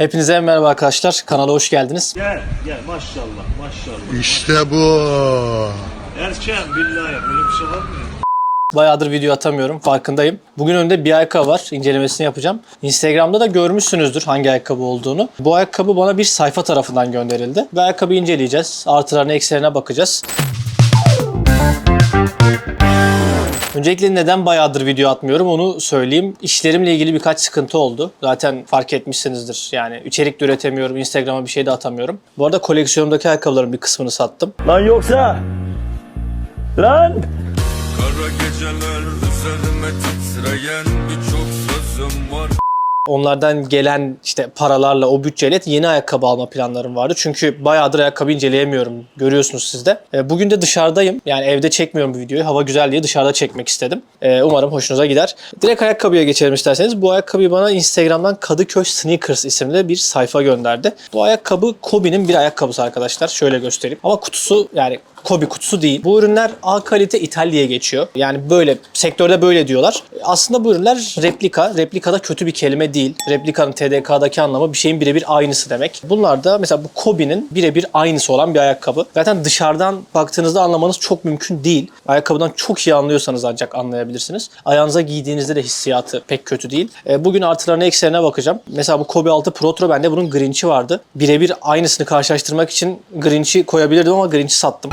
Hepinize merhaba arkadaşlar. Kanala hoş geldiniz. Gel gel maşallah maşallah. İşte bu. Erken billahi böyle bir şey var mı? ya? Bayağıdır video atamıyorum. Farkındayım. Bugün önümde bir ayakkabı var. İncelemesini yapacağım. Instagram'da da görmüşsünüzdür hangi ayakkabı olduğunu. Bu ayakkabı bana bir sayfa tarafından gönderildi. Bu ayakkabıyı inceleyeceğiz. Artılarına eksilerine bakacağız. Öncelikle neden bayağıdır video atmıyorum onu söyleyeyim. İşlerimle ilgili birkaç sıkıntı oldu. Zaten fark etmişsinizdir. Yani içerik de üretemiyorum. Instagram'a bir şey de atamıyorum. Bu arada koleksiyonumdaki ayakkabıların bir kısmını sattım. Lan yoksa lan Kara geceler üzerime titreyen Onlardan gelen işte paralarla o bütçeyle yeni ayakkabı alma planlarım vardı. Çünkü bayağıdır ayakkabı inceleyemiyorum. Görüyorsunuz siz de. E, Bugün de dışarıdayım. Yani evde çekmiyorum bu videoyu. Hava güzel diye dışarıda çekmek istedim. E, Umarım hoşunuza gider. Direkt ayakkabıya geçelim isterseniz. Bu ayakkabıyı bana Instagram'dan Kadıköy Sneakers isimli bir sayfa gönderdi. Bu ayakkabı Kobe'nin bir ayakkabısı arkadaşlar. Şöyle göstereyim. Ama kutusu yani Kobe kutusu değil. Bu ürünler A kalite ithal diye geçiyor. Yani böyle sektörde böyle diyorlar. Aslında bu ürünler replika. Replika da kötü bir kelime değil. Replikanın TDK'daki anlamı bir şeyin birebir aynısı demek. Bunlar da mesela bu Kobe'nin birebir aynısı olan bir ayakkabı. Zaten dışarıdan baktığınızda anlamanız çok mümkün değil. Ayakkabıdan çok iyi anlıyorsanız ancak anlayabilirsiniz. Ayağınıza giydiğinizde de hissiyatı pek kötü değil. E, bugün artılarına eksilerine bakacağım. Mesela bu Kobe 6 Protro bende bunun Grinch'i vardı. Birebir aynısını karşılaştırmak için Grinch'i koyabilirdim ama Grinch'i sattım.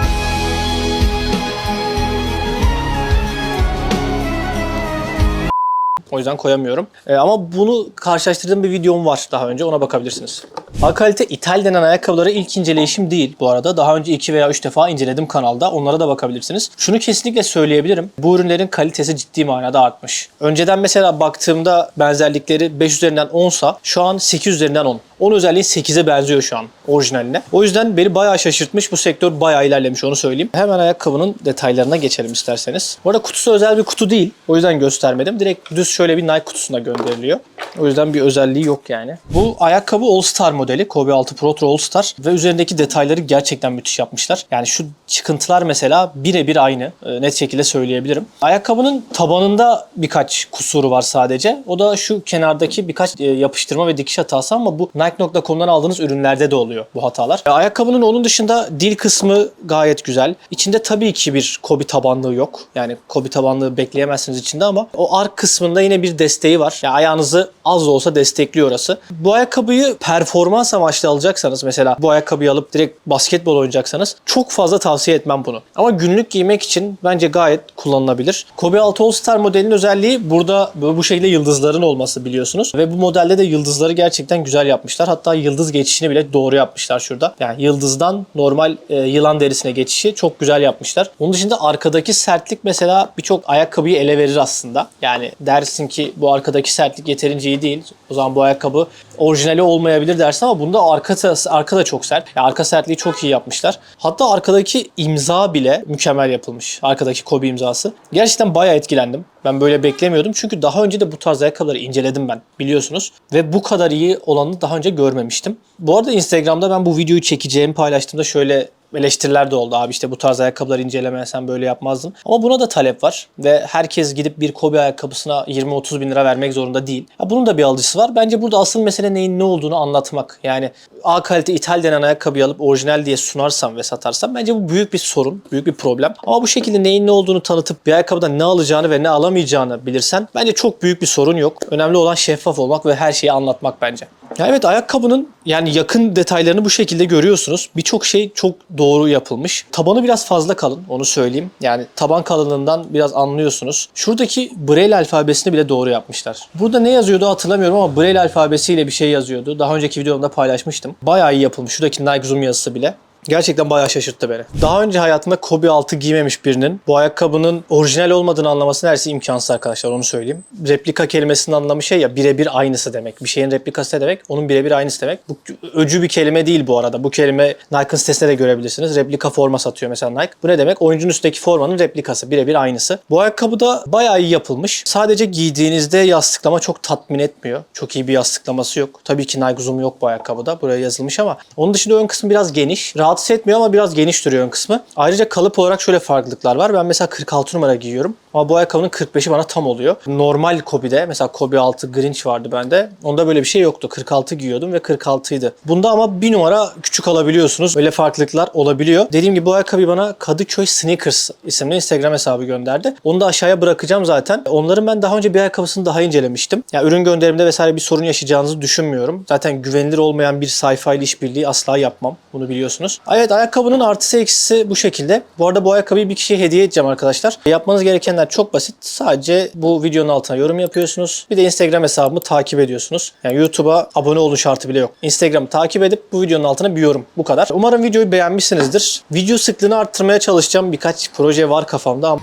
O yüzden koyamıyorum. Ee, ama bunu karşılaştırdığım bir videom var daha önce. Ona bakabilirsiniz. A kalite ithal denen ayakkabıları ilk inceleyişim değil bu arada. Daha önce 2 veya 3 defa inceledim kanalda. Onlara da bakabilirsiniz. Şunu kesinlikle söyleyebilirim. Bu ürünlerin kalitesi ciddi manada artmış. Önceden mesela baktığımda benzerlikleri 5 üzerinden 10 sa şu an 8 üzerinden 10. 10 özelliği 8'e benziyor şu an orijinaline. O yüzden beni bayağı şaşırtmış. Bu sektör bayağı ilerlemiş onu söyleyeyim. Hemen ayakkabının detaylarına geçelim isterseniz. Bu arada kutusu özel bir kutu değil. O yüzden göstermedim. Direkt düz şöyle bir Nike kutusuna gönderiliyor. O yüzden bir özelliği yok yani. Bu ayakkabı All Star modeli. Kobe 6 Pro Pro All Star. Ve üzerindeki detayları gerçekten müthiş yapmışlar. Yani şu çıkıntılar mesela birebir aynı. Ee, net şekilde söyleyebilirim. Ayakkabının tabanında birkaç kusuru var sadece. O da şu kenardaki birkaç e, yapıştırma ve dikiş hatası ama bu Nike.com'dan aldığınız ürünlerde de oluyor bu hatalar. Ayakkabının onun dışında dil kısmı gayet güzel. İçinde tabii ki bir Kobe tabanlığı yok. Yani Kobe tabanlığı bekleyemezsiniz içinde ama o ark kısmında yine bir desteği var. Yani ayağınızı az da olsa destekliyor orası. Bu ayakkabıyı performans amaçlı alacaksanız mesela bu ayakkabıyı alıp direkt basketbol oynayacaksanız çok fazla tavsiye etmem bunu. Ama günlük giymek için bence gayet kullanılabilir. Kobe 6 All Star modelinin özelliği burada böyle bu şekilde yıldızların olması biliyorsunuz. Ve bu modelde de yıldızları gerçekten güzel yapmışlar. Hatta yıldız geçişini bile doğru yapmışlar şurada. Yani yıldızdan normal e, yılan derisine geçişi çok güzel yapmışlar. Onun dışında arkadaki sertlik mesela birçok ayakkabıyı ele verir aslında. Yani dersin ki bu arkadaki sertlik yeterince iyi değil. O zaman bu ayakkabı orijinali olmayabilir dersin ama bunda arka, arka da çok sert. Yani arka sertliği çok iyi yapmışlar. Hatta arkadaki imza bile mükemmel yapılmış. Arkadaki Kobe imzası. Gerçekten bayağı etkilendim. Ben böyle beklemiyordum. Çünkü daha önce de bu tarz ayakkabıları inceledim ben biliyorsunuz. Ve bu kadar iyi olanı daha önce görmemiştim. Bu arada Instagram'da ben bu videoyu çekeceğimi paylaştığımda şöyle eleştiriler de oldu. Abi işte bu tarz ayakkabıları incelemesen böyle yapmazdın. Ama buna da talep var. Ve herkes gidip bir Kobe ayakkabısına 20-30 bin lira vermek zorunda değil. Ya bunun da bir alıcısı var. Bence burada asıl mesele neyin ne olduğunu anlatmak. Yani A kalite ithal denen ayakkabıyı alıp orijinal diye sunarsam ve satarsam bence bu büyük bir sorun. Büyük bir problem. Ama bu şekilde neyin ne olduğunu tanıtıp bir ayakkabıdan ne alacağını ve ne alamayacağını bilirsen bence çok büyük bir sorun yok. Önemli olan şeffaf olmak ve her şeyi anlatmak bence. Ya evet ayakkabının yani yakın detaylarını bu şekilde görüyorsunuz. Birçok şey çok doğru yapılmış. Tabanı biraz fazla kalın onu söyleyeyim. Yani taban kalınlığından biraz anlıyorsunuz. Şuradaki Braille alfabesini bile doğru yapmışlar. Burada ne yazıyordu hatırlamıyorum ama Braille alfabesiyle bir şey yazıyordu. Daha önceki videomda paylaşmıştım. Bayağı iyi yapılmış. Şuradaki Nike Zoom yazısı bile. Gerçekten bayağı şaşırttı beni. Daha önce hayatında Kobe 6 giymemiş birinin bu ayakkabının orijinal olmadığını anlaması neredeyse imkansız arkadaşlar onu söyleyeyim. Replika kelimesinin anlamı şey ya birebir aynısı demek. Bir şeyin replikası ne demek? Onun birebir aynısı demek. Bu öcü bir kelime değil bu arada. Bu kelime Nike'ın sitesinde de görebilirsiniz. Replika forma satıyor mesela Nike. Bu ne demek? Oyuncunun üstteki formanın replikası. Birebir aynısı. Bu ayakkabı da bayağı iyi yapılmış. Sadece giydiğinizde yastıklama çok tatmin etmiyor. Çok iyi bir yastıklaması yok. Tabii ki Nike Zoom yok bu ayakkabıda. Buraya yazılmış ama onun dışında ön kısmı biraz geniş. Rahatsız etmiyor ama biraz geniş duruyor ön kısmı. Ayrıca kalıp olarak şöyle farklılıklar var. Ben mesela 46 numara giyiyorum. Ama bu ayakkabının 45'i bana tam oluyor. Normal Kobe'de mesela Kobe 6 Grinch vardı bende. Onda böyle bir şey yoktu. 46 giyiyordum ve 46 idi. Bunda ama bir numara küçük alabiliyorsunuz. Öyle farklılıklar olabiliyor. Dediğim gibi bu ayakkabıyı bana Kadıköy Sneakers isimli Instagram hesabı gönderdi. Onu da aşağıya bırakacağım zaten. Onların ben daha önce bir ayakkabısını daha incelemiştim. Ya ürün gönderimde vesaire bir sorun yaşayacağınızı düşünmüyorum. Zaten güvenilir olmayan bir sayfayla işbirliği asla yapmam. Bunu biliyorsunuz. Evet ayakkabının artısı eksisi bu şekilde. Bu arada bu ayakkabıyı bir kişiye hediye edeceğim arkadaşlar. Yapmanız gerekenler çok basit. Sadece bu videonun altına yorum yapıyorsunuz. Bir de Instagram hesabımı takip ediyorsunuz. Yani YouTube'a abone olun şartı bile yok. Instagram'ı takip edip bu videonun altına bir yorum. Bu kadar. Umarım videoyu beğenmişsinizdir. Video sıklığını arttırmaya çalışacağım. Birkaç proje var kafamda ama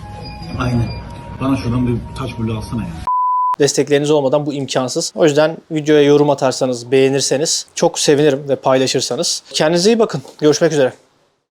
Aynen. Bana şuradan bir taş bulu alsana ya. destekleriniz olmadan bu imkansız. O yüzden videoya yorum atarsanız, beğenirseniz çok sevinirim ve paylaşırsanız. Kendinize iyi bakın. Görüşmek üzere.